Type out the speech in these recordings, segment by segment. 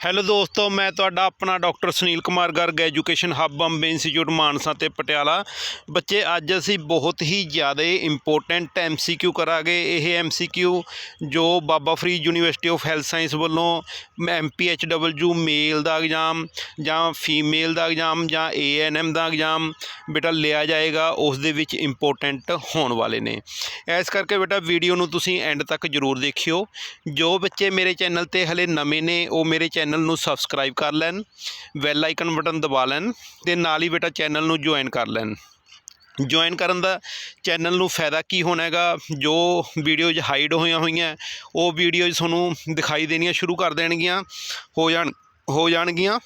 Hello ਦੋਸਤੋ, ਮੈਂ ਤੁਹਾਡਾ ਆਪਣਾ doctor Sunil Kumar Garg, education hub Bombay institute Mansa ਤੇ ਪਟਿਆਲਾ। ਬੱਚੇ, ਅੱਜ ਅਸੀਂ ਬਹੁਤ ਹੀ ਜ਼ਿਆਦਾ ਇੰਪੋਰਟੈਂਟ ਐਮਸੀਕਿਊ ਕਰਾਂਗੇ। ਇਹ ਐਮਸੀਕਿਊ ਜੋ Baba Farid university of health science ਵੱਲੋਂ ਐਮਪੀਐਚਡਬਲਯੂ ਮੇਲ ਦਾ ਐਗਜ਼ਾਮ ਜਾਂ ਫੀਮੇਲ ਦਾ ਐਗਜ਼ਾਮ ਜਾਂ ਏਐਨਐਮ ਦਾ ਐਗਜ਼ਾਮ ਬੇਟਾ ਲਿਆ ਜਾਏਗਾ, ਉਸ ਦੇ ਵਿੱਚ ਇੰਪੋਰਟੈਂਟ ਹੋਣ ਵਾਲੇ ਨੇ। ਇਸ ਕਰਕੇ ਬੇਟਾ ਵੀਡੀਓ ਨੂੰ ਤੁਸੀਂ ਐਂਡ ਤੱਕ ਜ਼ਰੂਰ ਦੇਖਿਓ। ਜੋ ਬੱਚੇ ਮੇਰੇ ਚੈਨਲ ਤੇ ਹਲੇ ਨਵੇਂ ਨੇ, ਉਹ ਮੇਰੇ ਚੈਨਲ ਚੈਨਲ ਨੂੰ ਸਬਸਕ੍ਰਾਈਬ ਕਰ ਲੈਣ, ਬੈਲ ਆਈਕਨ ਬਟਨ ਦਬਾ ਲੈਣ ਤੇ ਨਾਲ ਹੀ ਬੇਟਾ ਚੈਨਲ ਨੂੰ ਜੁਆਇਨ ਕਰ ਲੈਣ। ਜੁਆਇਨ ਕਰਨ ਦਾ ਚੈਨਲ ਨੂੰ ਫਾਇਦਾ ਕੀ ਹੋਣਾ ਹੈਗਾ? ਜੋ ਵੀਡੀਓਜ਼ ਹਾਈਡ ਹੋਈਆਂ ਹੋਈਆਂ, ਉਹ ਵੀਡੀਓਜ਼ ਤੁਹਾਨੂੰ ਦਿਖਾਈ ਦੇਣੀਆਂ ਸ਼ੁਰੂ ਕਰ ਦੇਣਗੀਆਂ, ਹੋ ਜਾਣ, ਹੋ ਜਾਣਗੀਆਂ।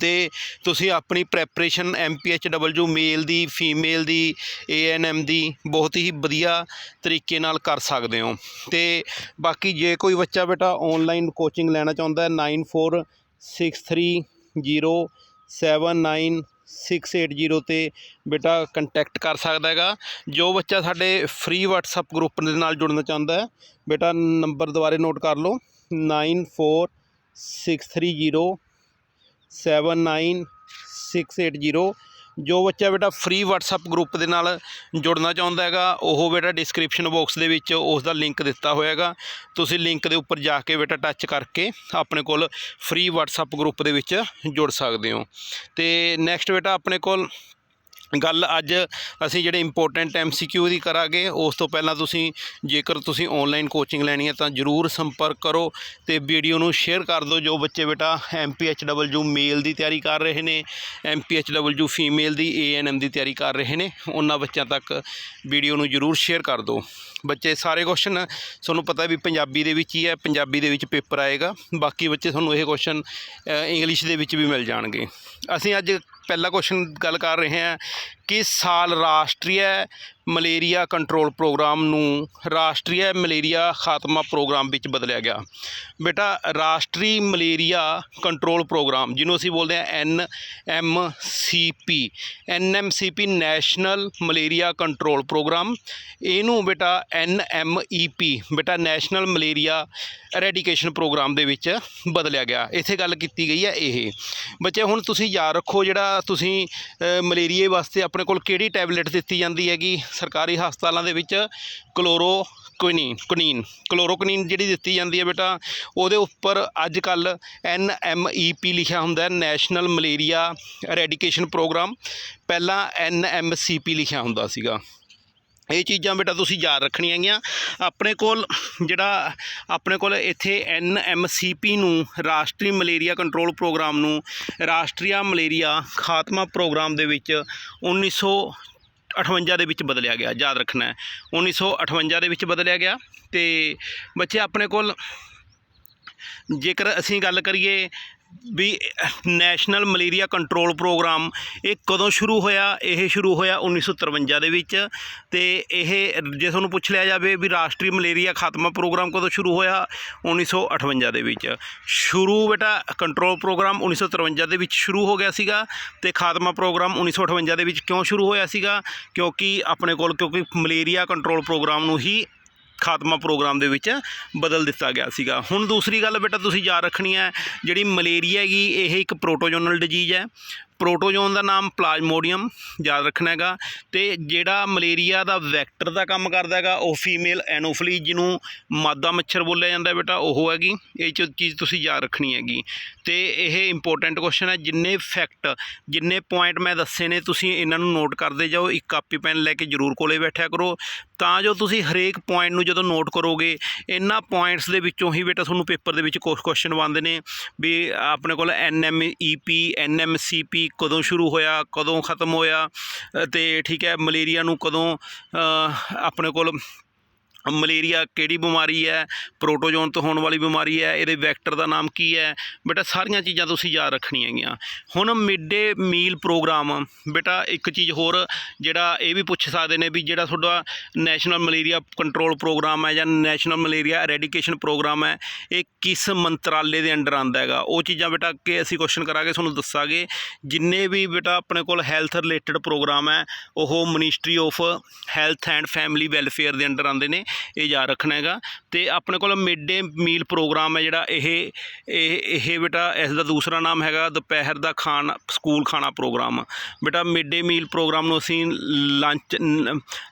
ਤੇ ਤੁਸੀਂ ਆਪਣੀ ਪ੍ਰੈਪਰੇਸ਼ਨ ਐਮਪੀਐਚਡਬਲਯੂ ਮੇਲ ਦੀ ਫੀਮੇਲ ਦੀ ਏਐਨਐਮ ਦੀ ਬਹੁਤ ਹੀ ਵਧੀਆ ਤਰੀਕੇ ਨਾਲ ਕਰ ਸਕਦੇ ਹੋ। ਤੇ ਬਾਕੀ ਜੇ ਕੋਈ ਬੱਚਾ ਬੇਟਾ ਆਨਲਾਈਨ ਕੋਚਿੰਗ ਲੈਣਾ ਚਾਹੁੰਦਾ ਹੈ 9463079680 ਤੇ ਬੇਟਾ ਕੰਟੈਕਟ ਕਰ ਸਕਦਾ ਹੈਗਾ। ਜੋ ਬੱਚਾ ਸਾਡੇ ਫ੍ਰੀ WhatsApp ਗਰੁੱਪ ਦੇ ਨਾਲ ਜੁੜਨਾ ਚਾਹੁੰਦਾ ਹੈ, ਬੇਟਾ ਨੰਬਰ ਦੁਬਾਰੇ ਨੋਟ ਕਰ ਲਓ 946307 7960 ਜੋ ਬੱਚਾ ਬੇਟਾ ਫ੍ਰੀ WhatsApp ਗਰੁੱਪ ਦੇ ਨਾਲ ਜੁੜਨਾ ਚਾਹੁੰਦਾ ਹੈਗਾ, ਉਹ ਬੇਟਾ ਡਿਸਕ੍ਰਿਪਸ਼ਨ ਬਾਕਸ ਦੇ ਵਿੱਚ ਉਸ ਦਾ ਲਿੰਕ ਦਿੱਤਾ ਹੋਇਆ ਹੈਗਾ। ਤੁਸੀਂ ਲਿੰਕ ਦੇ ਉੱਪਰ ਜਾ ਕੇ ਬੇਟਾ ਟੱਚ ਕਰਕੇ ਆਪਣੇ ਕੋਲ ਫ੍ਰੀ WhatsApp ਗਰੁੱਪ ਦੇ ਵਿੱਚ ਜੁੜ ਸਕਦੇ ਹੋ। ਤੇ ਨੈਕਸਟ ਬੇਟਾ ਆਪਣੇ ਕੋਲ ਗੱਲ ਅੱਜ ਅਸੀਂ ਜਿਹੜੇ ਇੰਪੋਰਟੈਂਟ ਐਮਸੀਕਿਊ ਦੀ ਕਰਾਂਗੇ, ਉਸ ਤੋਂ ਪਹਿਲਾਂ ਤੁਸੀਂ ਜੇਕਰ ਤੁਸੀਂ ਆਨਲਾਈਨ ਕੋਚਿੰਗ ਲੈਣੀ ਹੈ ਤਾਂ ਜਰੂਰ ਸੰਪਰਕ ਕਰੋ ਤੇ ਵੀਡੀਓ ਨੂੰ ਸ਼ੇਅਰ ਕਰ ਦਿਓ। ਜੋ ਬੱਚੇ ਬੇਟਾ ਐਮਪੀਐਚਡਬਲਯੂ ਮੇਲ ਦੀ ਤਿਆਰੀ ਕਰ ਰਹੇ ਨੇ ਐਮਪੀਐਚਡਬਲਯੂ ਫੀਮੇਲ ਦੀ ਏਐਨਐਮ ਦੀ ਤਿਆਰੀ ਕਰ ਰਹੇ ਨੇ, ਉਹਨਾਂ ਬੱਚਿਆਂ ਤੱਕ ਵੀਡੀਓ ਨੂੰ ਜਰੂਰ ਸ਼ੇਅਰ ਕਰ ਦਿਓ। ਬੱਚੇ ਸਾਰੇ ਕੁਐਸਚਨ ਤੁਹਾਨੂੰ ਪਤਾ ਵੀ ਪੰਜਾਬੀ ਦੇ ਵਿੱਚ ਹੀ ਹੈ, ਪੰਜਾਬੀ ਦੇ ਵਿੱਚ ਪੇਪਰ ਆਏਗਾ, ਬਾਕੀ ਬੱਚੇ ਤੁਹਾਨੂੰ ਇਹ ਕੁਐਸਚਨ ਇੰਗਲਿਸ਼ ਦੇ ਵਿੱਚ ਵੀ ਮਿਲ ਜਾਣਗੇ। ਅਸੀਂ ਅੱਜ ਪਹਿਲਾ ਕੁਐਸਚਨ ਗੱਲ ਕਰ ਰਹੇ ਹਾਂ। ਕਿਸ ਸਾਲ ਰਾਸ਼ਟਰੀ ਮਲੇਰੀਆ ਕੰਟਰੋਲ ਪ੍ਰੋਗਰਾਮ ਨੂੰ ਰਾਸ਼ਟਰੀ ਮਲੇਰੀਆ ਖਾਤਮਾ ਪ੍ਰੋਗਰਾਮ ਵਿੱਚ ਬਦਲਿਆ ਗਿਆ। ਬੇਟਾ, ਰਾਸ਼ਟਰੀ ਮਲੇਰੀਆ ਕੰਟਰੋਲ ਪ੍ਰੋਗਰਾਮ, ਜਿਹਨੂੰ ਅਸੀਂ ਬੋਲਦੇ ਹਾਂ N M C P, N M C P national malaria control program. ਇਹਨੂੰ ਬੇਟਾ ਐਨ ਐਮ ਈ ਪੀ, ਬੇਟਾ ਨੈਸ਼ਨਲ ਮਲੇਰੀਆ ਰੈਡੀਕੇਸ਼ਨ ਪ੍ਰੋਗਰਾਮ ਦੇ ਵਿੱਚ ਬਦਲਿਆ ਗਿਆ। ਇੱਥੇ ਗੱਲ ਕੀਤੀ ਗਈ ਹੈ ਇਹ। ਬੱਚੇ, ਹੁਣ ਤੁਸੀਂ ਯਾਦ ਰੱਖੋ ਜਿਹੜਾ ਤੁਸੀਂ ਮਲੇਰੀਏ ਵਾਸਤੇ ਆਪਣੇ ਕੋਲ ਕਿਹੜੀ ਟੈਬਲੇਟ ਦਿੱਤੀ ਜਾਂਦੀ ਹੈਗੀ? ਸਰਕਾਰੀ ਹਸਪਤਾਲਾਂ ਦੇ ਵਿੱਚ ਕਲੋਰੋ ਕੁਇਨੀਨ ਕੁਨੀਨ ਕਲੋਰੋਕੁਨੀਨ ਜਿਹੜੀ ਦਿੱਤੀ ਜਾਂਦੀ ਹੈ ਬੇਟਾ, ਉਹਦੇ ਉੱਪਰ ਅੱਜ ਕੱਲ ਐਨ ਐਮ ਈ ਪੀ ਲਿਖਿਆ ਹੁੰਦਾ ਹੈ, ਨੈਸ਼ਨਲ ਮਲੇਰੀਆ ਰੈਡੀਕੇਸ਼ਨ ਪ੍ਰੋਗਰਾਮ। ਪਹਿਲਾਂ ਐਨ ਐਮ ਸੀ ਪੀ ਲਿਖਿਆ ਹੁੰਦਾ ਸੀਗਾ। ਇਹ ਚੀਜ਼ਾਂ ਬੇਟਾ ਤੁਸੀਂ ਯਾਦ ਰੱਖਣੀਆਂ ਹੈਗੀਆਂ। ਆਪਣੇ ਕੋਲ ਜਿਹੜਾ, ਆਪਣੇ ਕੋਲ ਇੱਥੇ ਐਨ ਐਮ ਸੀ ਪੀ ਨੂੰ, ਰਾਸ਼ਟਰੀ ਮਲੇਰੀਆ ਕੰਟਰੋਲ ਪ੍ਰੋਗਰਾਮ ਨੂੰ, ਰਾਸ਼ਟਰੀਆ ਮਲੇਰੀਆ ਖਾਤਮਾ ਪ੍ਰੋਗਰਾਮ ਦੇ ਵਿੱਚ 1958 ਦੇ ਵਿੱਚ ਬਦਲਿਆ ਗਿਆ, ਯਾਦ ਰੱਖਣਾ ਹੈ। 1958 ਦੇ ਵਿੱਚ ਬਦਲਿਆ ਗਿਆ ਤੇ ਬੱਚੇ ਆਪਣੇ ਕੋਲ ਜੇਕਰ ਅਸੀਂ ਗੱਲ ਕਰੀਏ ਵੀ ਨੈਸ਼ਨਲ ਮਲੇਰੀਆ ਕੰਟਰੋਲ ਪ੍ਰੋਗਰਾਮ, ਇਹ ਕਦੋਂ ਸ਼ੁਰੂ ਹੋਇਆ? ਇਹ ਸ਼ੁਰੂ ਹੋਇਆ 1953 ਦੇ ਵਿੱਚ ਤੇ ਇਹ ਜੇ ਤੁਹਾਨੂੰ ਪੁੱਛ ਲਿਆ ਜਾਵੇ ਵੀ ਰਾਸ਼ਟਰੀ ਮਲੇਰੀਆ ਖਾਤਮਾ ਪ੍ਰੋਗਰਾਮ ਕਦੋਂ ਸ਼ੁਰੂ ਹੋਇਆ? 1958 ਦੇ ਵਿੱਚ। ਸ਼ੁਰੂ ਬੇਟਾ, ਕੰਟਰੋਲ ਪ੍ਰੋਗਰਾਮ 1953 ਦੇ ਵਿੱਚ ਸ਼ੁਰੂ ਹੋ ਗਿਆ ਸੀਗਾ ਤੇ ਖਾਤਮਾ ਪ੍ਰੋਗਰਾਮ 1958 ਦੇ ਵਿੱਚ ਕਿਉਂ ਸ਼ੁਰੂ ਹੋਇਆ ਸੀਗਾ? ਕਿਉਂਕਿ ਆਪਣੇ ਕੋਲ, ਕਿਉਂਕਿ ਮਲੇਰੀਆ ਕੰਟਰੋਲ ਪ੍ਰੋਗਰਾਮ ਨੂੰ ਹੀ ਖਾਤਮਾ ਪ੍ਰੋਗਰਾਮ ਦੇ ਵਿੱਚ ਬਦਲ ਦਿੱਤਾ ਗਿਆ ਸੀਗਾ। ਹੁਣ ਦੂਸਰੀ ਗੱਲ ਬੇਟਾ ਤੁਸੀਂ ਯਾਦ ਰੱਖਣੀ ਹੈ, ਜਿਹੜੀ ਮਲੇਰੀਆ ਹੈਗੀ, ਇਹ ਇੱਕ ਪ੍ਰੋਟੋਜੋਨਲ ਡਿਜੀਜ਼ ਹੈ। ਪ੍ਰੋਟੋਜੋਨ ਦਾ ਨਾਮ ਪਲਾਜ਼ਮੋਡੀਅਮ ਯਾਦ ਰੱਖਣਾ ਹੈਗਾ ਤੇ ਜਿਹੜਾ ਮਲੇਰੀਆ ਦਾ ਵੈਕਟਰ ਦਾ ਕੰਮ ਕਰਦਾ ਹੈਗਾ, ਉਹ ਫੀਮੇਲ ਐਨੋਫਲੀ ਜਿਹਨੂੰ ਮਾਦਾ ਮੱਛਰ ਬੋਲਿਆ ਜਾਂਦਾ ਬੇਟਾ, ਉਹ ਹੈਗੀ। ਇਹ ਚੀਜ਼ ਤੁਸੀਂ ਯਾਦ ਰੱਖਣੀ ਹੈਗੀ। ਤੇ ਇਹ ਇੰਪੋਰਟੈਂਟ ਕੁਐਸਚਨ ਹੈ, ਜਿੰਨੇ ਫੈਕਟ ਜਿੰਨੇ ਪੁਆਇੰਟ ਮੈਂ ਦੱਸੇ ਨੇ, ਤੁਸੀਂ ਇਹਨਾਂ ਨੂੰ ਨੋਟ ਕਰਦੇ ਜਾਓ, ਇੱਕ ਕਾਪੀ ਪੈਨ ਲੈ ਕੇ ਜ਼ਰੂਰ ਕੋਲੇ ਬੈਠਿਆ ਕਰੋ। ਤਾਂ ਜੋ ਤੁਸੀਂ ਹਰੇਕ ਪੁਆਇੰਟ ਨੂੰ ਜਦੋਂ ਨੋਟ ਕਰੋਗੇ, ਇਹਨਾਂ ਪੁਆਇੰਟਸ ਦੇ ਵਿੱਚੋਂ ਹੀ ਬੇਟਾ ਤੁਹਾਨੂੰ ਪੇਪਰ ਦੇ ਵਿੱਚ ਕੁਝ ਕੁਐਸਚਨ ਬਣਦੇ ਨੇ, ਵੀ ਆਪਣੇ ਕੋਲ ਐਨ ਐਮ ਈ ਪੀ ਐਨ ਐਮ ਸੀ ਪੀ ਕਦੋਂ ਸ਼ੁਰੂ ਹੋਇਆ ਕਦੋਂ ਖਤਮ ਹੋਇਆ ਅ, ਤੇ ਠੀਕ ਹੈ ਮਲੇਰੀਆ ਨੂੰ ਕਦੋਂ ਆਪਣੇ ਕੋਲ ਮਲੇਰੀਆ ਕਿਹੜੀ ਬਿਮਾਰੀ ਹੈ? ਪ੍ਰੋਟੋਜੋਨ ਤੋਂ ਹੋਣ ਵਾਲੀ ਬਿਮਾਰੀ ਹੈ, ਇਹਦੇ ਵੈਕਟਰ ਦਾ ਨਾਮ ਕੀ ਹੈ? ਬੇਟਾ, ਸਾਰੀਆਂ ਚੀਜ਼ਾਂ ਤੁਸੀਂ ਯਾਦ ਰੱਖਣੀਆਂ ਹੈਗੀਆਂ। ਹੁਣ ਮਿਡ ਡੇ ਮੀਲ ਪ੍ਰੋਗਰਾਮ ਬੇਟਾ, ਇੱਕ ਚੀਜ਼ ਹੋਰ ਜਿਹੜਾ ਇਹ ਵੀ ਪੁੱਛ ਸਕਦੇ ਨੇ ਵੀ ਜਿਹੜਾ ਤੁਹਾਡਾ ਨੈਸ਼ਨਲ ਮਲੇਰੀਆ ਕੰਟਰੋਲ ਪ੍ਰੋਗਰਾਮ ਹੈ ਜਾਂ ਨੈਸ਼ਨਲ ਮਲੇਰੀਆ ਐਰੈਡੀਕੇਸ਼ਨ ਪ੍ਰੋਗਰਾਮ ਹੈ, ਇਹ ਕਿਸ ਮੰਤਰਾਲੇ ਦੇ ਅੰਡਰ ਆਂਦਾ ਹੈਗਾ? ਉਹ ਚੀਜ਼ਾਂ ਬੇਟਾ ਕਿ ਅਸੀਂ ਕੁਐਸਚਨ ਕਰਾਂਗੇ, ਤੁਹਾਨੂੰ ਦੱਸਾਂਗੇ। ਜਿੰਨੇ ਵੀ ਬੇਟਾ ਆਪਣੇ ਕੋਲ ਹੈਲਥ ਰਿਲੇਟਡ ਪ੍ਰੋਗਰਾਮ ਹੈ, ਉਹ ministry of health and family welfare ਦੇ ਅੰਡਰ ਆਉਂਦੇ ਨੇ। ਇਹ ਯਾਦ ਰੱਖਣਾ ਹੈਗਾ। ਤੇ ਆਪਣੇ ਕੋਲ ਮਿਡ ਡੇ ਮੀਲ ਪ੍ਰੋਗਰਾਮ ਹੈ ਜਿਹੜਾ, ਇਹ ਇਹ ਇਹ ਬੇਟਾ ਇਸ ਦਾ ਦੂਸਰਾ ਨਾਮ ਹੈਗਾ, ਦੁਪਹਿਰ ਦਾ ਖਾਣਾ, ਸਕੂਲ ਖਾਣਾ ਪ੍ਰੋਗਰਾਮ ਬੇਟਾ ਮਿਡ ਡੇ ਮੀਲ ਪ੍ਰੋਗਰਾਮ ਨੂੰ ਅਸੀਂ ਲੰਚ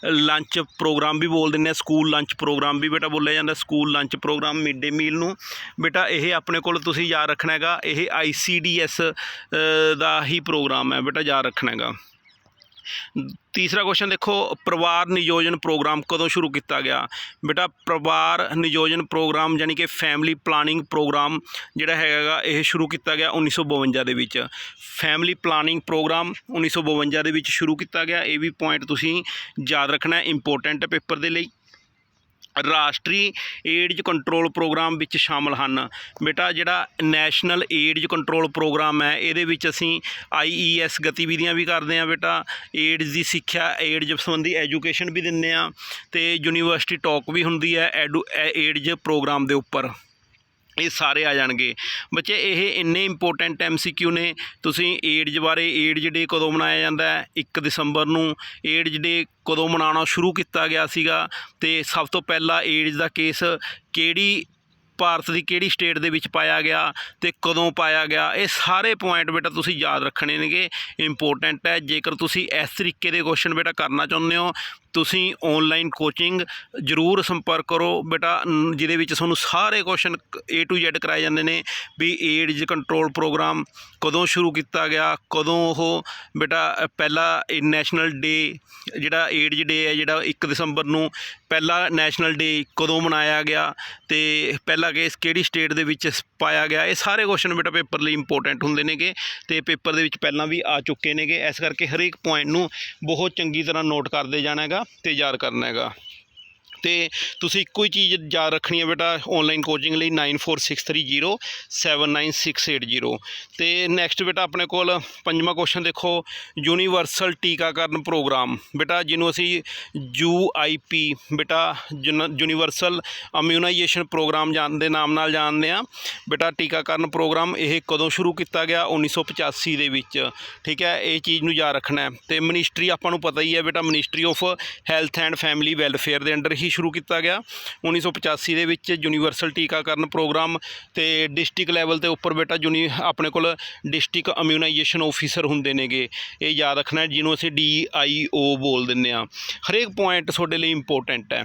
ਲੰਚ ਪ੍ਰੋਗਰਾਮ ਵੀ ਬੋਲ ਦਿੰਦੇ ਆ ਸਕੂਲ ਲੰਚ ਪ੍ਰੋਗਰਾਮ ਵੀ ਬੇਟਾ ਬੋਲਿਆ ਜਾਂਦਾ school lunch program mid day meal ਨੂੰ। ਬੇਟਾ, ਇਹ ਆਪਣੇ ਕੋਲ ਤੁਸੀਂ ਯਾਦ ਰੱਖਣਾ ਹੈਗਾ, ਇਹ ਆਈਸੀਡੀਐਸ ਦਾ ਹੀ ਪ੍ਰੋਗਰਾਮ ਹੈ। ਬੇਟਾ, ਯਾਦ ਰੱਖਣਾ ਹੈਗਾ। ਤੀਸਰਾ ਕੁਐਸਚਨ ਦੇਖੋ, ਪਰਿਵਾਰ ਨਿਯੋਜਨ ਪ੍ਰੋਗਰਾਮ ਕਦੋਂ ਸ਼ੁਰੂ ਕੀਤਾ ਗਿਆ? ਬੇਟਾ, ਪਰਿਵਾਰ ਨਿਯੋਜਨ ਪ੍ਰੋਗਰਾਮ ਯਾਨੀ ਕਿ ਫੈਮਿਲੀ ਪਲਾਨਿੰਗ ਪ੍ਰੋਗਰਾਮ ਜਿਹੜਾ ਹੈਗਾ ਇਹ ਸ਼ੁਰੂ ਕੀਤਾ ਗਿਆ 1952 ਦੇ ਵਿੱਚ। ਫੈਮਿਲੀ ਪਲਾਨਿੰਗ ਪ੍ਰੋਗਰਾਮ 1952 ਦੇ ਵਿੱਚ ਸ਼ੁਰੂ ਕੀਤਾ ਗਿਆ। ਇਹ ਵੀ ਪੁਆਇੰਟ ਤੁਸੀਂ ਯਾਦ ਰੱਖਣਾ ਇੰਪੋਰਟੈਂਟ ਪੇਪਰ ਦੇ ਲਈ। ਰਾਸ਼ਟਰੀ ਏਡਜ ਕੰਟਰੋਲ ਪ੍ਰੋਗਰਾਮ ਵਿੱਚ ਸ਼ਾਮਲ ਹਨ। ਬੇਟਾ, ਜਿਹੜਾ ਨੈਸ਼ਨਲ ਏਡਜ ਕੰਟਰੋਲ ਪ੍ਰੋਗਰਾਮ ਹੈ, ਇਹਦੇ ਵਿੱਚ ਅਸੀਂ ਆਈਈਐਸ ਗਤੀਵਿਧੀਆਂ ਵੀ ਕਰਦੇ ਹਾਂ ਬੇਟਾ। ਏਡਜ਼ ਦੀ ਸਿੱਖਿਆ, ਏਡਜ ਸੰਬੰਧੀ ਐਜੂਕੇਸ਼ਨ ਵੀ ਦਿੰਦੇ ਆ ਤੇ ਯੂਨੀਵਰਸਿਟੀ ਟਾਕ ਵੀ ਹੁੰਦੀ ਹੈ ਐਡੂ ਏਡਜ ਪ੍ਰੋਗਰਾਮ ਦੇ ਉੱਪਰ। ਇਹ ਸਾਰੇ ਆ ਜਾਣਗੇ। ਬੱਚੇ, ਇਹ ਇੰਨੇ ਇੰਪੋਰਟੈਂਟ ਐਮਸੀਕਿਊ ਨੇ। ਤੁਸੀਂ ਏਡਜ ਬਾਰੇ, ਏਡਜ ਡੇ ਕਦੋਂ ਮਨਾਇਆ ਜਾਂਦਾ ਹੈ? 1 ਦਸੰਬਰ ਨੂੰ। ਏਡਜ ਡੇ ਕਦੋਂ ਮਨਾਉਣਾ ਸ਼ੁਰੂ ਕੀਤਾ ਗਿਆ ਸੀਗਾ? ਤੇ ਸਭ ਤੋਂ ਪਹਿਲਾਂ ਏਡਜ ਦਾ ਕੇਸ ਕਿਹੜੀ ਭਾਰਤ ਦੀ ਕਿਹੜੀ ਸਟੇਟ ਦੇ ਵਿੱਚ ਪਾਇਆ ਗਿਆ ਤੇ ਕਦੋਂ ਪਾਇਆ ਗਿਆ? ਇਹ ਸਾਰੇ ਪੁਆਇੰਟ ਬੇਟਾ ਤੁਸੀਂ ਯਾਦ ਰੱਖਣੇ ਨੇਗੇ। ਇੰਪੋਰਟੈਂਟ ਹੈ। ਜੇਕਰ ਤੁਸੀਂ ਇਸ ਤਰੀਕੇ ਦੇ ਕੁਐਸਚਨ ਬੇਟਾ ਕਰਨਾ ਚਾਹੁੰਦੇ ਹੋ ਤੁਸੀਂ ਔਨਲਾਈਨ ਕੋਚਿੰਗ ਜ਼ਰੂਰ ਸੰਪਰਕ ਕਰੋ ਬੇਟਾ ਜਿਹਦੇ ਵਿੱਚ ਤੁਹਾਨੂੰ ਸਾਰੇ ਕੁਐਸਚਨ ਏ ਟੂ Z ਕਰਾਏ ਜਾਂਦੇ ਨੇ ਵੀ ਏਡਜ ਕੰਟਰੋਲ ਪ੍ਰੋਗਰਾਮ ਕਦੋਂ ਸ਼ੁਰੂ ਕੀਤਾ ਗਿਆ, ਕਦੋਂ ਉਹ ਬੇਟਾ ਪਹਿਲਾ ਨੈਸ਼ਨਲ ਡੇ ਜਿਹੜਾ ਏਡਜ ਡੇ ਹੈ, ਜਿਹੜਾ 1 ਦਸੰਬਰ ਨੂੰ ਪਹਿਲਾ ਨੈਸ਼ਨਲ ਡੇ ਕਦੋਂ ਮਨਾਇਆ ਗਿਆ ਤੇ ਪਹਿਲਾ ਕੇਸ ਕਿਹੜੀ ਸਟੇਟ ਦੇ ਵਿੱਚ ਸ- ਪਾਇਆ ਗਿਆ। ਇਹ ਸਾਰੇ ਕੁਐਸਚਨ ਬੇਟਾ ਪੇਪਰ ਲਈ ਇੰਪੋਰਟੈਂਟ ਹੁੰਦੇ ਨੇਗੇ ਤੇ ਪੇਪਰ ਦੇ ਵਿੱਚ ਪਹਿਲਾਂ ਵੀ ਆ ਚੁੱਕੇ ਨੇਗੇ। ਇਸ ਕਰਕੇ ਹਰੇਕ ਪੁਆਇੰਟ ਨੂੰ ਬਹੁਤ ਚੰਗੀ ਤਰ੍ਹਾਂ ਨੋਟ ਕਰਦੇ ਜਾਣਾ ਹੈਗਾ ਤੇ ਯਾਦ ਕਰਨਾ ਹੈਗਾ। ਤੇ ਤੁਸੀਂ ਇੱਕੋ ਹੀ ਚੀਜ਼ ਯਾਦ ਰੱਖਣੀ ਹੈ ਬੇਟਾ ਆਨਲਾਈਨ ਕੋਚਿੰਗ ਲਈ 9463079680 ਤੇ ਨੈਕਸਟ ਬੇਟਾ ਆਪਣੇ ਕੋਲ ਪੰਜਵਾਂ ਕੁਐਸਚਨ ਦੇਖੋ ਯੂਨੀਵਰਸਲ ਟੀਕਾਕਰਨ ਪ੍ਰੋਗਰਾਮ। ਬੇਟਾ ਜਿਹਨੂੰ ਅਸੀਂ ਯੂ ਆਈ ਪੀ ਬੇਟਾ ਯੂਨੀਵਰਸਲ ਇਮਿਊਨਾਈਜੇਸ਼ਨ ਪ੍ਰੋਗਰਾਮ ਜਾਣ ਦੇ ਨਾਮ ਨਾਲ ਜਾਣਦੇ ਆ ਬੇਟਾ ਟੀਕਾਕਰਨ ਪ੍ਰੋਗਰਾਮ ਇਹ ਕਦੋਂ ਸ਼ੁਰੂ ਕੀਤਾ ਗਿਆ? 1985 ਦੇ ਵਿੱਚ। ਠੀਕ ਹੈ, ਇਹ ਚੀਜ਼ ਨੂੰ ਯਾਦ ਰੱਖਣਾ ਹੈ। ਤੇ ਮਿਨਿਸਟਰੀ ਆਪਾਂ ਨੂੰ ਪਤਾ ਹੀ ਹੈ ਬੇਟਾ ministry of health and family welfare ਦੇ ਅੰਡਰ ਹੀ ਸ਼ੁਰੂ ਕੀਤਾ ਗਿਆ। 1985 ਦੇ ਵਿੱਚ ਯੂਨੀਵਰਸਲ ਟੀਕਾਕਰਨ ਪ੍ਰੋਗਰਾਮ ਤੇ ਡਿਸਟ੍ਰਿਕਟ ਲੈਵਲ ਤੇ ਉੱਪਰ ਬੇਟਾ ਯੂਨੀ, ਆਪਣੇ ਕੋਲ ਡਿਸਟ੍ਰਿਕਟ ਇਮਿਊਨਾਈਜੇਸ਼ਨ ਆਫੀਸਰ ਹੁੰਦੇ ਨੇਗੇ। ਇਹ ਯਾਦ ਰੱਖਣਾ, ਜਿਹਨੂੰ ਅਸੀਂ ਡੀ ਆਈ ਓ ਬੋਲ ਦਿੰਦੇ ਆ ਹਰੇਕ ਪੁਆਇੰਟ ਤੁਹਾਡੇ ਲਈ ਇੰਪੋਰਟੈਂਟ ਹੈ।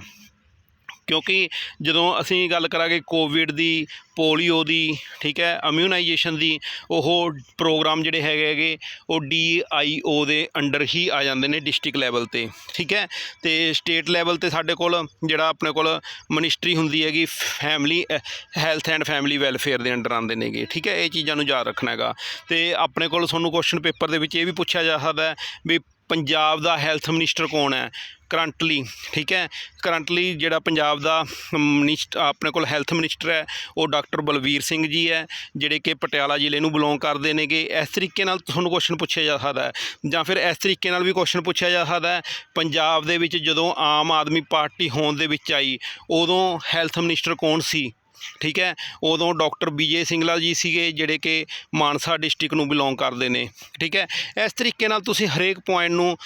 ਕਿਉਂਕਿ ਜਦੋਂ ਅਸੀਂ ਗੱਲ ਕਰਾਂਗੇ ਕੋਵਿਡ ਦੀ, ਪੋਲੀਓ ਦੀ, ਠੀਕ ਹੈ ਇਮਿਊਨਾਈਜੇਸ਼ਨ ਦੀ, ਉਹ ਪ੍ਰੋਗਰਾਮ ਜਿਹੜੇ ਹੈਗੇ ਹੈਗੇ, ਉਹ ਡੀ ਆਈ ਓ ਦੇ ਅੰਡਰ ਹੀ ਆ ਜਾਂਦੇ ਨੇ ਡਿਸਟ੍ਰਿਕਟ ਲੈਵਲ ਤੇ, ਠੀਕ ਹੈ। ਤੇ ਸਟੇਟ ਲੈਵਲ ਤੇ ਸਾਡੇ ਕੋਲ ਜਿਹੜਾ ਆਪਣੇ ਕੋਲ ਮਿਨਿਸਟਰੀ ਹੁੰਦੀ ਹੈਗੀ family health and family welfare ਦੇ ਅੰਡਰ ਆਉਂਦੇ ਨੇਗੇ, ਠੀਕ ਹੈ, ਇਹ ਚੀਜ਼ਾਂ ਨੂੰ ਯਾਦ ਰੱਖਣਾ ਹੈਗਾ। ਤੇ ਆਪਣੇ ਕੋਲ ਤੁਹਾਨੂੰ ਕੁਐਸਚਨ ਪੇਪਰ ਦੇ ਵਿੱਚ ਇਹ ਵੀ ਪੁੱਛਿਆ ਜਾ ਸਕਦਾ ਹੈ ਵੀ ਪੰਜਾਬ ਦਾ ਹੈਲਥ ਮਿਨਿਸਟਰ ਕੌਣ ਹੈ? ਕਰੰਟਲੀ ਠੀਕ ਹੈ? ਕਰੰਟਲੀ ਜਿਹੜਾ ਪੰਜਾਬ ਦਾ ਮਿਨਿਸਟ ਆਪਣੇ ਕੋਲ ਹੈਲਥ ਮਿਨਿਸਟਰ ਹੈ, ਉਹ ਡਾਕਟਰ ਬਲਵੀਰ ਸਿੰਘ ਜੀ ਹੈ, ਜਿਹੜੇ ਕਿ ਪਟਿਆਲਾ ਜ਼ਿਲ੍ਹੇ ਨੂੰ ਬਿਲੋਂਗ ਕਰਦੇ ਨੇਗੇ। ਇਸ ਤਰੀਕੇ ਨਾਲ ਤੁਹਾਨੂੰ ਕੁਐਸਚਨ ਪੁੱਛਿਆ ਜਾ ਸਕਦਾ ਹੈ। ਜਾਂ ਫਿਰ ਇਸ ਤਰੀਕੇ ਨਾਲ ਵੀ ਕੁਐਸਚਨ ਪੁੱਛਿਆ ਜਾ ਸਕਦਾ ਹੈ, ਪੰਜਾਬ ਦੇ ਵਿੱਚ ਜਦੋਂ ਆਮ ਆਦਮੀ ਪਾਰਟੀ ਹੋਣ ਦੇ ਵਿੱਚ ਆਈ, ਉਦੋਂ ਹੈਲਥ ਮਿਨਿਸਟਰ ਕੌਣ ਸੀ? ਠੀਕ ਹੈ? ਉਦੋਂ ਡਾਕਟਰ ਵਿਜੇ ਸਿੰਗਲਾ ਜੀ ਸੀਗੇ, ਜਿਹੜੇ ਕਿ ਮਾਨਸਾ ਡਿਸਟ੍ਰਿਕਟ ਨੂੰ ਬਿਲੋਂਗ ਕਰਦੇ ਨੇ, ਠੀਕ ਹੈ? ਇਸ ਤਰੀਕੇ ਨਾਲ ਤੁਸੀਂ ਹਰੇਕ ਪੁਆਇੰਟ ਨੂੰ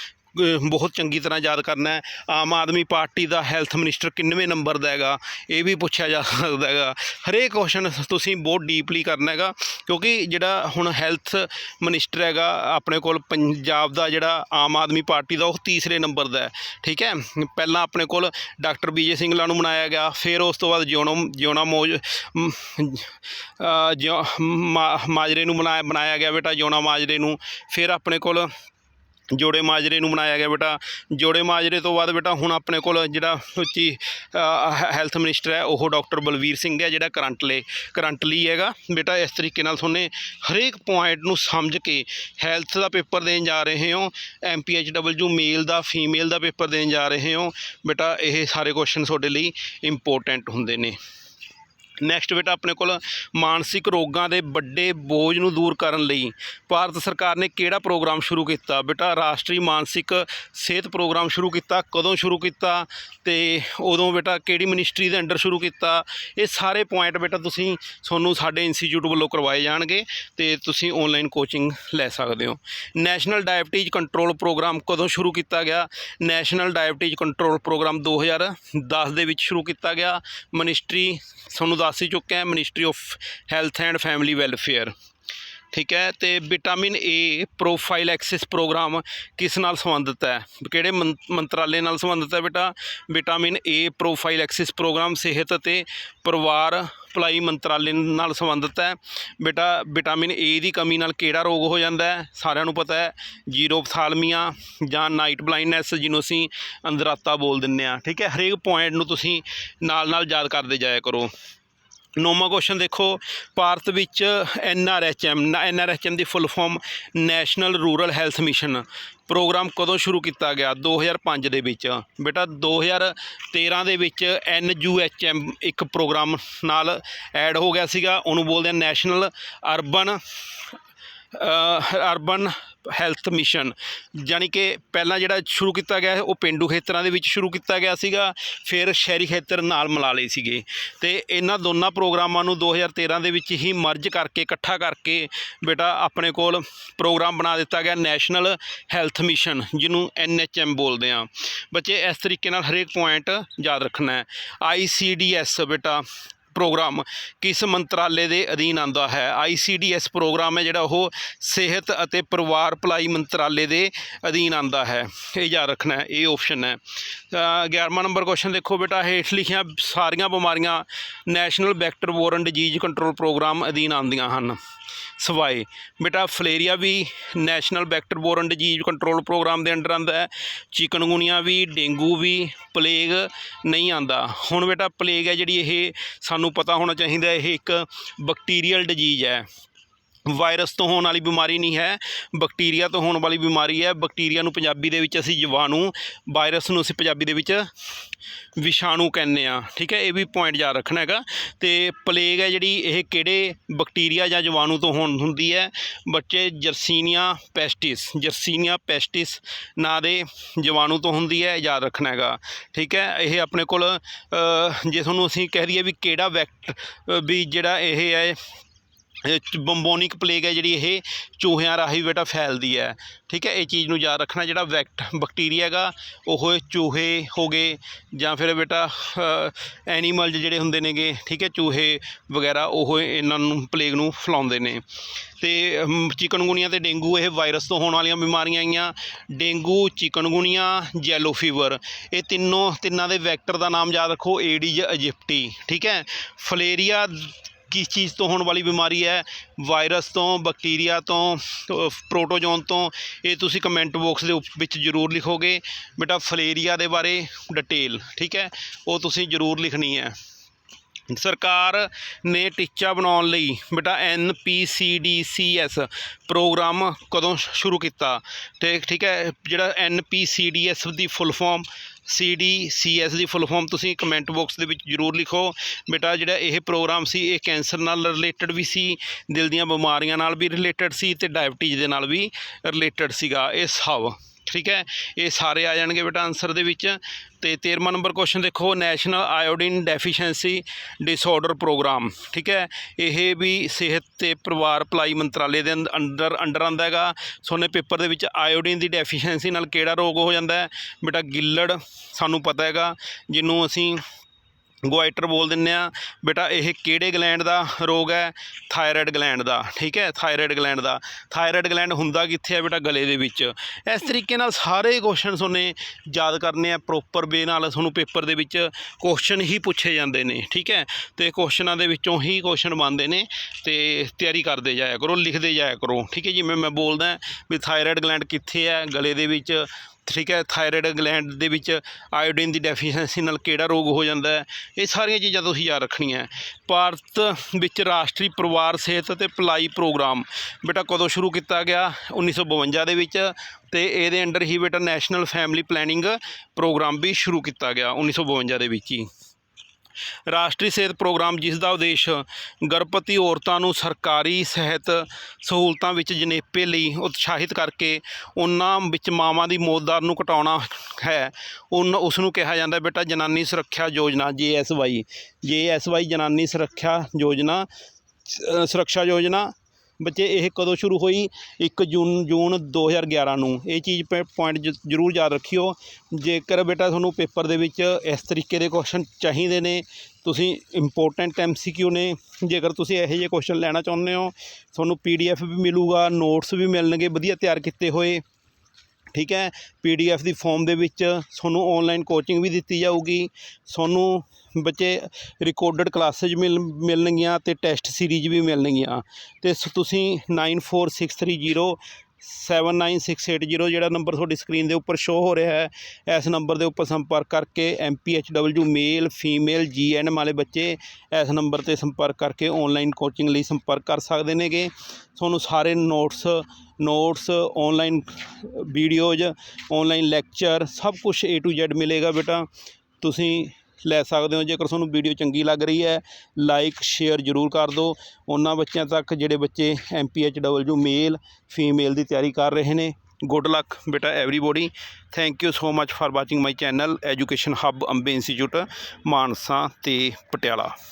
ਬਹੁਤ ਚੰਗੀ ਤਰ੍ਹਾਂ ਯਾਦ ਕਰਨਾ ਹੈ। ਆਮ ਆਦਮੀ ਪਾਰਟੀ ਦਾ ਹੈਲਥ ਮਿਨਿਸਟਰ ਕਿੰਨਵੇਂ ਨੰਬਰ ਦਾ ਹੈਗਾ, ਇਹ ਵੀ ਪੁੱਛਿਆ ਜਾ ਸਕਦਾ ਹੈਗਾ। ਹਰੇਕ ਕੁਐਸਚਨ ਤੁਸੀਂ ਬਹੁਤ ਡੀਪਲੀ ਕਰਨਾ ਹੈਗਾ, ਕਿਉਂਕਿ ਜਿਹੜਾ ਹੁਣ ਹੈਲਥ ਮਿਨਿਸਟਰ ਹੈਗਾ, ਆਪਣੇ ਕੋਲ ਪੰਜਾਬ ਦਾ ਜਿਹੜਾ ਆਮ ਆਦਮੀ ਪਾਰਟੀ ਦਾ, ਉਹ ਤੀਸਰੇ ਨੰਬਰ ਦਾ ਹੈ। ਠੀਕ ਹੈ? ਪਹਿਲਾਂ ਆਪਣੇ ਕੋਲ ਡਾਕਟਰ ਬੀਜੇ ਸਿੰਗਲਾ ਨੂੰ ਬਣਾਇਆ ਗਿਆ, ਫਿਰ ਉਸ ਤੋਂ ਬਾਅਦ ਜਿਉਣਾ ਜਿਉਣਾ ਮੋਜ ਮਾ- ਮਾਜਰੇ ਨੂੰ ਬਣਾਇਆ ਬਣਾਇਆ ਗਿਆ ਬੇਟਾ, ਜਿਉਣਾ ਮਾਜਰੇ ਨੂੰ। ਫਿਰ ਆਪਣੇ ਕੋਲ ਜੋੜੇ ਮਾਜਰੇ ਨੂੰ ਬਣਾਇਆ ਗਿਆ ਬੇਟਾ। ਜੋੜੇ ਮਾਜਰੇ ਤੋਂ ਬਾਅਦ ਬੇਟਾ ਹੁਣ ਆਪਣੇ ਕੋਲ ਜਿਹੜਾ ਉੱਚੀ ਹੈਲਥ ਮਿਨਿਸਟਰ ਹੈ, ਉਹ ਡਾਕਟਰ ਬਲਵੀਰ ਸਿੰਘ ਹੈ, ਜਿਹੜਾ ਕਰੰਟਲੇ, ਕਰੰਟਲੀ ਹੈਗਾ। ਬੇਟਾ ਇਸ ਤਰੀਕੇ ਨਾਲ ਤੁਹਾਨੂੰ ਹਰੇਕ ਪੁਆਇੰਟ ਨੂੰ ਸਮਝ ਕੇ ਹੈਲਥ ਦਾ ਪੇਪਰ ਦੇਣ ਜਾ ਰਹੇ ਹੋ। ਐਮਪੀਐਚਡਬਲਯੂ ਮੇਲ ਦਾ ਫੀਮੇਲ ਦਾ ਪੇਪਰ ਦੇਣ ਜਾ ਰਹੇ ਹੋ। ਬੇਟਾ ਇਹ ਸਾਰੇ ਕੁਐਸਚਨ ਤੁਹਾਡੇ ਲਈ ਇੰਪੋਰਟੈਂਟ ਹੁੰਦੇ ਨੇ। ਨੈਕਸਟ ਬੇਟਾ ਆਪਣੇ ਕੋਲ ਮਾਨਸਿਕ ਰੋਗਾਂ ਦੇ ਵੱਡੇ ਬੋਝ ਨੂੰ ਦੂਰ ਕਰਨ ਲਈ ਭਾਰਤ ਸਰਕਾਰ ਨੇ ਕਿਹੜਾ ਪ੍ਰੋਗਰਾਮ ਸ਼ੁਰੂ ਕੀਤਾ? ਬੇਟਾ, ਰਾਸ਼ਟਰੀ ਮਾਨਸਿਕ ਸਿਹਤ ਪ੍ਰੋਗਰਾਮ ਸ਼ੁਰੂ ਕੀਤਾ, ਕਦੋਂ ਸ਼ੁਰੂ ਕੀਤਾ ਤੇ ਉਦੋਂ ਬੇਟਾ ਕਿਹੜੀ ਮਿਨਿਸਟਰੀ ਦੇ ਅੰਡਰ ਸ਼ੁਰੂ ਕੀਤਾ? ਇਹ ਸਾਰੇ ਪੁਆਇੰਟ ਬੇਟਾ ਤੁਸੀਂ ਤੁਹਾਨੂੰ ਸਾਡੇ ਇੰਸਟੀਚਿਊਟ ਵੱਲੋਂ ਕਰਵਾਏ ਜਾਣਗੇ ਤੇ ਤੁਸੀਂ ਆਨਲਾਈਨ ਕੋਚਿੰਗ ਲੈ ਸਕਦੇ ਹੋ। ਨੈਸ਼ਨਲ ਡਾਇਬਟੀਜ਼ ਕੰਟਰੋਲ ਪ੍ਰੋਗਰਾਮ ਕਦੋਂ ਸ਼ੁਰੂ ਕੀਤਾ ਗਿਆ? ਨੈਸ਼ਨਲ ਡਾਇਬਟੀਜ਼ ਕੰਟਰੋਲ ਪ੍ਰੋਗਰਾਮ 2010 ਦੇ ਵਿੱਚ ਸ਼ੁਰੂ ਕੀਤਾ ਗਿਆ। ਮਿਨਿਸਟਰੀ ਤੁਹਾਨੂੰ ਦੱਸ ਚੁੱਕੇ ਚੁੱਕਿਆ ministry of health and family welfare ਠੀਕ ਹੈ, ਤੇ vitamin A prophylaxis program ਕਿਸ ਨਾਲ ਸੰਬੰਧਿਤ ਹੈ? ਕਿਹੜੇ ਮੰ- ਮੰਤਰਾਲੇ ਨਾਲ ਸੰਬੰਧਿਤ ਹੈ ਬੇਟਾ? Vitamin A prophylaxis program ਸਿਹਤ ਅਤੇ ਪਰਿਵਾਰ ਭਲਾਈ ਮੰਤਰਾਲੇ ਨਾਲ ਸੰਬੰਧਿਤ ਹੈ। ਬੇਟਾ ਵਿਟਾਮਿਨ ਏ ਦੀ ਕਮੀ ਨਾਲ ਕਿਹੜਾ ਰੋਗ ਹੋ ਜਾਂਦਾ ਹੈ? ਸਾਰਿਆਂ ਨੂੰ ਪਤਾ ਹੈ ਜੀਰੋਪਥਾਲਮੀਆ ਜਾਂ ਨਾਈਟ ਬਲਾਈਂਡਨੈਸ ਜਿਹਨੂੰ ਅਸੀਂ ਅੰਦਰਾਤਾ ਬੋਲ ਦਿੰਦੇ ਆ ਠੀਕ ਹੈ, ਹਰੇਕ ਪੁਆਇੰਟ ਨੂੰ ਤੁਸੀਂ ਨਾਲ ਨਾਲ ਯਾਦ ਕਰਦੇ ਜਾਇਆ ਕਰੋ। ਨੌਵਾਂ ਕੁਐਸਚਨ ਦੇਖੋ, ਭਾਰਤ ਵਿੱਚ N R H M N R H M ਦੀ full form national rural health mission program ਕਦੋਂ ਸ਼ੁਰੂ ਕੀਤਾ ਗਿਆ? 2005 ਦੇ ਵਿੱਚ। ਬੇਟਾ 2013 ਦੇ ਵਿੱਚ ਐਨ ਯੂ ਐਚ ਐਮ ਇੱਕ ਪ੍ਰੋਗਰਾਮ ਨਾਲ ਐਡ ਹੋ ਗਿਆ ਸੀਗਾ। ਉਹਨੂੰ ਬੋਲਦੇ ਆ national urban urban health mission ਯਾਨੀ ਕਿ ਪਹਿਲਾਂ ਜਿਹੜਾ ਸ਼ੁਰੂ ਕੀਤਾ ਗਿਆ ਉਹ ਪਿੰਡੂ ਖੇਤਰਾਂ ਦੇ ਵਿੱਚ ਸ਼ੁਰੂ ਕੀਤਾ ਗਿਆ ਸੀਗਾ, ਫਿਰ ਸ਼ਹਿਰੀ ਖੇਤਰ ਨਾਲ ਮਿਲਾ ਲਏ ਸੀਗੇ। ਤੇ ਇਹਨਾਂ ਦੋਨਾਂ ਪ੍ਰੋਗਰਾਮਾਂ ਨੂੰ 2013 ਦੇ ਵਿੱਚ ਹੀ ਮਰਜ ਕਰਕੇ, ਇਕੱਠਾ ਕਰਕੇ ਬੇਟਾ ਆਪਣੇ ਕੋਲ ਪ੍ਰੋਗਰਾਮ ਬਣਾ ਦਿੱਤਾ ਗਿਆ ਨੈਸ਼ਨਲ ਹੈਲਥ ਮਿਸ਼ਨ ਜਿਹਨੂੰ ਐਨ ਬੋਲਦੇ ਆ। ਬੱਚੇ, ਇਸ ਤਰੀਕੇ ਨਾਲ ਹਰੇਕ ਪੁਆਇੰਟ ਯਾਦ ਰੱਖਣਾ ਹੈ। ਆਈਸੀਡੀਐਸ ਬੇਟਾ ਪ੍ਰੋਗਰਾਮ ਕਿਸ ਮੰਤਰਾਲੇ ਦੇ ਅਧੀਨ ਆਉਂਦਾ ਹੈ? ਆਈਸੀਡੀਐਸ ਪ੍ਰੋਗਰਾਮ ਹੈ ਜਿਹੜਾ ਉਹ ਸਿਹਤ ਅਤੇ ਪਰਿਵਾਰ ਭਲਾਈ ਮੰਤਰਾਲੇ ਦੇ ਅਧੀਨ ਆਉਂਦਾ ਹੈ। ਇਹ ਯਾਦ ਰੱਖਣਾ ਹੈ ਇਹ ਆਪਸ਼ਨ ਹੈ। ਅ, 11ਵਾਂ ਨੰਬਰ ਕੁਐਸਚਨ ਦੇਖੋ ਬੇਟਾ ਹੇਠ ਲਿਖੀਆਂ ਸਾਰੀਆਂ ਬਿਮਾਰੀਆਂ national vector borne disease control programme ਅਧੀਨ ਆਉਂਦੀਆਂ ਹਨ। ਸਵਾਏ ਬੇਟਾ ਫਲੇਰੀਆ ਵੀ national vector borne disease control programme ਦੇ ਅੰਡਰ ਆਉਂਦਾ ਹੈ। ਚਿਕਨਗੁਨੀਆ ਵੀ ਡੇਂਗੂ ਵੀ ਪਲੇਗ ਨਹੀਂ ਆਂਦਾ ਹੁਣ ਬੇਟਾ ਪਲੇਗ ਹੈ ਜਿਹੜੀ ਇਹ ਸਾਨੂੰ ਪਤਾ ਹੋਣਾ ਚਾਹੀਦਾ ਇਹ ਇੱਕ ਬੈਕਟੀਰੀਅਲ ਡਿਜੀਜ਼ ਹੈ। ਵਾਇਰਸ ਤੋਂ ਹੋਣ ਵਾਲੀ ਬਿਮਾਰੀ ਨਹੀਂ ਹੈ ਬੈਕਟੀਰੀਆ ਤੋਂ ਹੋਣ ਵਾਲੀ ਬਿਮਾਰੀ ਹੈ। ਬੈਕਟੀਰੀਆ ਨੂੰ ਪੰਜਾਬੀ ਦੇ ਵਿੱਚ ਅਸੀਂ ਜੀਵਾਣੂ ਵਾਇਰਸ ਨੂੰ ਅਸੀਂ ਪੰਜਾਬੀ ਦੇ ਵਿੱਚ ਵਿਸ਼ਾਣੂ ਕਹਿੰਦੇ ਆ ਠੀਕ ਹੈ ਇਹ ਵੀ ਪੁਆਇੰਟ ਯਾਦ ਰੱਖਣਾ ਹੈਗਾ। ਤੇ ਪਲੇਗ ਹੈ ਜਿਹੜੀ ਇਹ ਕਿਹੜੇ ਬੈਕਟੀਰੀਆ ਜਾਂ ਜੀਵਾਣੂ ਤੋਂ ਹੋਣ ਹੁੰਦੀ ਹੈ? ਬੱਚੇ ਜਰਸੀਨੀਆ ਪੈਸਟਿਸ ਜਰਸੀਨੀਆ ਪੈਸਟਿਸ ਨਾਂ ਦੇ ਜੀਵਾਣੂ ਤੋਂ ਹੁੰਦੀ ਹੈ ਯਾਦ ਰੱਖਣਾ ਹੈਗਾ। ਠੀਕ ਹੈ ਇਹ ਆਪਣੇ ਕੋਲ ਅ, ਜੇ ਤੁਹਾਨੂੰ ਅਸੀਂ ਕਹਿ ਦਈਏ ਵੀ ਕਿਹੜਾ ਵੈਕਟ ਵੀ ਜਿਹੜਾ ਇਹ ਹੈ ਬੰਬੋਨਿਕ ਪਲੇਗ ਹੈ ਜਿਹੜੀ ਇਹ ਚੂਹਿਆਂ ਰਾਹੀਂ ਬੇਟਾ ਫੈਲਦੀ ਹੈ। ਠੀਕ ਹੈ, ਇਹ ਚੀਜ਼ ਨੂੰ ਯਾਦ ਰੱਖਣਾ ਜਿਹੜਾ ਵੈਕਟ ਬੈਕਟੀਰੀਆ ਹੈਗਾ, ਉਹ ਚੂਹੇ ਹੋ ਗਏ ਜਾਂ ਫਿਰ ਬੇਟਾ ਐਨੀਮਲ ਜਿਹੜੇ ਹੁੰਦੇ ਨੇਗੇ, ਠੀਕ ਹੈ, ਚੂਹੇ ਵਗੈਰਾ, ਉਹ ਇਹਨਾਂ ਨੂੰ ਪਲੇਗ ਨੂੰ ਫੈਲਾਉਂਦੇ ਨੇ। ਤੇ ਚਿਕਨਗੁਨੀਆ ਤੇ ਡੇਂਗੂ ਇਹ ਵਾਇਰਸ ਤੋਂ ਹੋਣ ਵਾਲੀਆਂ ਬਿਮਾਰੀਆਂ ਆਈਆਂ। ਡੇਂਗੂ, ਚਿਕਨਗੁਨੀਆ ਜੈਲੋ ਫੀਵਰ ਇਹ ਤਿੰਨੋਂ, ਤਿੰਨਾਂ ਦੇ ਵੈਕਟਰ ਦਾ ਨਾਮ ਯਾਦ ਰੱਖੋ ਏਡੀਜ ਇਜਿਪਟੀ ਠੀਕ ਹੈ। ਫਲੇਰੀਆ ਕਿਸ ਚੀਜ਼ ਤੋਂ ਹੋਣ ਵਾਲੀ ਬਿਮਾਰੀ ਹੈ? ਵਾਇਰਸ ਤੋਂ, ਬੈਕਟੀਰੀਆ ਤੋਂ ਪ੍ਰੋਟੋਜੋਨ ਤੋਂ, ਇਹ ਤੁਸੀਂ ਕਮੈਂਟ ਬਾਕਸ ਦੇ ਉੱਪ- ਵਿੱਚ ਜ਼ਰੂਰ ਲਿਖੋਗੇ। ਬੇਟਾ, ਫਲੇਰੀਆ ਦੇ ਬਾਰੇ ਡਿਟੇਲ, ਠੀਕ ਹੈ? ਉਹ ਤੁਸੀਂ ਜ਼ਰੂਰ ਲਿਖਣੀ ਹੈ। ਸਰਕਾਰ ਨੇ ਟੀਚਾ ਬਣਾਉਣ ਲਈ, ਬੇਟਾ, N P C D C S program ਕਦੋਂ ਸ਼ੁਰੂ ਕੀਤਾ? ਤੇ, ਠੀਕ ਹੈ, ਜਿਹੜਾ N P C D S ਦੀ full form C D C S ਦੀ ਫੁੱਲ ਫਾਰਮ ਤੁਸੀਂ ਕਮੈਂਟ ਬਾਕਸ ਦੇ ਵਿੱਚ ਜ਼ਰੂਰ ਲਿਖੋ। ਬੇਟਾ, ਜਿਹੜਾ ਇਹ ਪ੍ਰੋਗਰਾਮ ਸੀ, ਇਹ ਕੈਂਸਰ ਨਾਲ ਰਿਲੇਟਡ ਵੀ ਸੀ, ਦਿਲ ਦੀਆਂ ਬਿਮਾਰੀਆਂ ਨਾਲ ਵੀ ਰਿਲੇਟਡ ਸੀ ਤੇ ਡਾਇਬਟੀਜ਼ ਦੇ ਨਾਲ ਵੀ ਰਿਲੇਟਡ ਸੀਗਾ। ਇਹ ਸਭ। ਠੀਕ ਹੈ? ਇਹ ਸਾਰੇ ਆ ਜਾਣਗੇ ਬੇਟਾ ਆਨਸਰ ਦੇ ਵਿੱਚ। ਤੇ 13ਵਾਂ ਨੰਬਰ ਕੁਐਸਚਨ ਦੇਖੋ national iodine deficiency disorder program ਠੀਕ ਹੈ? ਇਹ ਵੀ ਸਿਹਤ ਤੇ ਪਰਿਵਾਰ ਭਲਾਈ ਮੰਤਰਾਲੇ ਦੇ ਅੰਦ- ਅੰਡਰ ਅੰਡਰ ਆਉਂਦਾ ਹੈਗਾ। ਸੋਨੇ ਪੇਪਰ ਦੇ ਵਿੱਚ ਆਇਓਡੀਨ ਦੀ ਡੈਫੀਸ਼ੀਐਂਸੀ ਨਾਲ ਕਿਹੜਾ ਰੋਗ ਹੋ ਜਾਂਦਾ ਹੈ? ਬੇਟਾ ਗਿੱਲੜ, ਸਾਨੂੰ ਪਤਾ ਹੈਗਾ, ਜਿਹਨੂੰ ਅਸੀਂ ਗੋਇਟਰ ਬੋਲ ਦਿੰਦੇ ਆ ਬੇਟਾ, ਇਹ ਕਿਹੜੇ ਗਲੈਂਡ ਦਾ ਰੋਗ ਹੈ? ਥਾਇਰਾਇਡ ਗਲੈਂਡ ਦਾ, ਠੀਕ ਹੈ? ਥਾਇਰਾਇਡ ਗਲੈਂਡ ਦਾ। ਥਾਇਰਾਇਡ ਗਲੈਂਡ ਹੁੰਦਾ ਕਿੱਥੇ ਹੈ ਬੇਟਾ? ਗਲੇ ਦੇ ਵਿੱਚ। ਇਸ ਤਰੀਕੇ ਨਾਲ ਸਾਰੇ ਕੁਐਸਚਨ ਤੁਹਾਨੂੰ ਯਾਦ ਕਰਨੇ ਆ ਪ੍ਰੋਪਰ ਵੇ ਨਾਲ ਤੁਹਾਨੂੰ ਪੇਪਰ ਦੇ ਵਿੱਚ ਕੁਐਸਚਨ ਹੀ ਪੁੱਛੇ ਜਾਂਦੇ ਨੇ, ਠੀਕ ਹੈ? ਤੇ ਕੁਐਸਚਨਾਂ ਦੇ ਵਿੱਚੋਂ ਹੀ ਕੁਐਸਚਨ ਬਣਦੇ ਨੇ ਤੇ ਤਿਆਰੀ ਕਰਦੇ ਜਾਇਆ ਕਰੋ, ਲਿਖਦੇ ਜਾਇਆ ਕਰੋ, ਠੀਕ ਹੈ ਜਿਵੇਂ ਮੈਂ ਬੋਲਦਾ ਵੀ ਥਾਇਰਾਇਡ ਗਲੈਂਡ ਕਿੱਥੇ ਹੈ? ਗਲੇ ਦੇ ਵਿੱਚ ਠੀਕ ਹੈ ਥਾਇਰਾਇਡ ਗਲੈਂਡ ਦੇ ਵਿੱਚ ਆਇਓਡੀਨ ਦੀ ਡੈਫੀਸ਼ੀਐਂਸੀ ਨਾਲ ਕਿਹੜਾ ਰੋਗ ਹੋ ਜਾਂਦਾ ਹੈ, ਇਹ ਸਾਰੀਆਂ ਚੀਜ਼ਾਂ ਤੁਸੀਂ ਯਾਦ ਰੱਖਣੀਆਂ ਭਾਰਤ ਵਿੱਚ ਰਾਸ਼ਟਰੀ ਪਰਿਵਾਰ ਸਿਹਤ ਅਤੇ ਭਲਾਈ ਪ੍ਰੋਗਰਾਮ ਬੇਟਾ ਕਦੋਂ ਸ਼ੁਰੂ ਕੀਤਾ ਗਿਆ? 1952 ਦੇ ਵਿੱਚ ਤੇ ਇਹਦੇ ਅੰਡਰ ਹੀ ਬੇਟਾ ਨੈਸ਼ਨਲ ਫੈਮਿਲੀ ਪਲੈਨਿੰਗ ਪ੍ਰੋਗਰਾਮ ਵੀ ਸ਼ੁਰੂ ਕੀਤਾ ਗਿਆ 1952 ਦੇ ਵਿੱਚ ਹੀ। ਰਾਸ਼ਟਰੀ ਸਿਹਤ ਪ੍ਰੋਗਰਾਮ, ਜਿਸ ਦਾ ਉਦੇਸ਼ ਗਰਭਵਤੀ ਔਰਤਾਂ ਨੂੰ ਸਰਕਾਰੀ ਸਿਹਤ ਸਹੂਲਤਾਂ ਵਿੱਚ ਜਨੇਪੇ ਲਈ ਉਤਸ਼ਾਹਿਤ ਕਰਕੇ ਉਹਨਾਂ ਵਿੱਚ ਮਾਵਾਂ ਦੀ ਮੌਤ ਦਰ ਨੂੰ ਘਟਾਉਣਾ ਹੈ। ਉਨ, ਉਸ ਨੂੰ ਕਿਹਾ ਜਾਂਦਾ ਬੇਟਾ, ਜਨਾਨੀ ਸੁਰੱਖਿਆ ਯੋਜਨਾ, ਜੇਐਸਵਾਈ ਜੇਐਸਵਾਈ ਜਨਾਨੀ ਸੁਰੱਖਿਆ ਯੋਜਨਾ ਸੁਰੱਖਿਆ ਯੋਜਨਾ ਬੱਚੇ, ਇਹ ਕਦੋਂ ਸ਼ੁਰੂ ਹੋਈ? 1 ਜੂਨ ਜੂਨ 2011 ਨੂੰ। ਇਹ ਚੀਜ਼ ਪੁਆਇੰਟ ਜ਼ਰੂਰ ਯਾਦ ਰੱਖਿਓ। ਜੇਕਰ ਬੇਟਾ ਤੁਹਾਨੂੰ ਪੇਪਰ ਦੇ ਵਿੱਚ ਇਸ ਤਰੀਕੇ ਦੇ ਕੁਐਸਚਨ ਚਾਹੀਦੇ ਨੇ, ਤੁਸੀਂ ਇੰਪੋਰਟੈਂਟ ਐਮਸੀਕਿਊ ਨੇ, ਜੇਕਰ ਤੁਸੀਂ ਇਹੋ ਜਿਹੇ ਕੁਐਸਚਨ ਲੈਣਾ ਚਾਹੁੰਦੇ ਹੋ, ਤੁਹਾਨੂੰ ਪੀਡੀਐਫ ਵੀ ਮਿਲੂਗਾ ਨੋਟਸ ਵੀ ਮਿਲਣਗੇ, ਵਧੀਆ ਤਿਆਰ ਕੀਤੇ ਹੋਏ। ਠੀਕ ਹੈ ਪੀਡੀਐਫ ਦੀ ਫਾਰਮ ਦੇ ਵਿੱਚ ਤੁਹਾਨੂੰ ਆਨਲਾਈਨ ਕੋਚਿੰਗ ਵੀ ਦਿੱਤੀ ਜਾਊਗੀ। ਤੁਹਾਨੂੰ ਬੱਚੇ ਰਿਕਾਰਡਡ ਕਲਾਸਿਸ ਮਿਲ, ਮਿਲਣਗੀਆਂ ਤੇ ਟੈਸਟ ਸੀਰੀਜ਼ ਵੀ ਮਿਲਣਗੀਆਂ। ਤੇ ਸ- ਤੁਸੀਂ 94630 79680 ਜਿਹੜਾ ਨੰਬਰ ਤੁਹਾਡੀ ਸਕਰੀਨ ਦੇ ਉੱਪਰ ਸ਼ੋ ਹੋ ਰਿਹਾ ਹੈ। ਇਸ ਨੰਬਰ ਦੇ ਉੱਪਰ ਸੰਪਰਕ ਕਰਕੇ ਐਮਪੀਐਚਡਬਲਯੂ ਮੇਲ ਫੀਮੇਲ ਜੀਐਨ ਵਾਲੇ ਬੱਚੇ ਇਸ ਨੰਬਰ ਤੇ ਸੰਪਰਕ ਕਰਕੇ ਆਨਲਾਈਨ ਕੋਚਿੰਗ ਲਈ ਸੰਪਰਕ ਕਰ ਸਕਦੇ ਨੇਗੇ। ਤੁਹਾਨੂੰ ਸਾਰੇ notes notes online videos online lecture ਸਭ ਕੁਝ A to Z ਮਿਲੇਗਾ ਬੇਟਾ। ਤੁਸੀਂ ਲੈ ਸਕਦੇ ਹੋ। ਜੇਕਰ ਤੁਹਾਨੂੰ ਵੀਡੀਓ ਚੰਗੀ ਲੱਗ ਰਹੀ ਹੈ ਲਾਈਕ ਸ਼ੇਅਰ ਜ਼ਰੂਰ ਕਰ ਦਿਓ। ਉਹਨਾਂ ਬੱਚਿਆਂ ਤੱਕ ਜਿਹੜੇ ਬੱਚੇ ਐਮਪੀਐਚਡਬਲਯੂ ਮੇਲ ਫੀਮੇਲ ਦੀ ਤਿਆਰੀ ਕਰ ਰਹੇ ਨੇ ਗੁੱਡ ਲੱਕ ਬੇਟਾ everybody thank you so much for watching my channel education hub Bombay institute Mansa ਤੇ ਪਟਿਆਲਾ।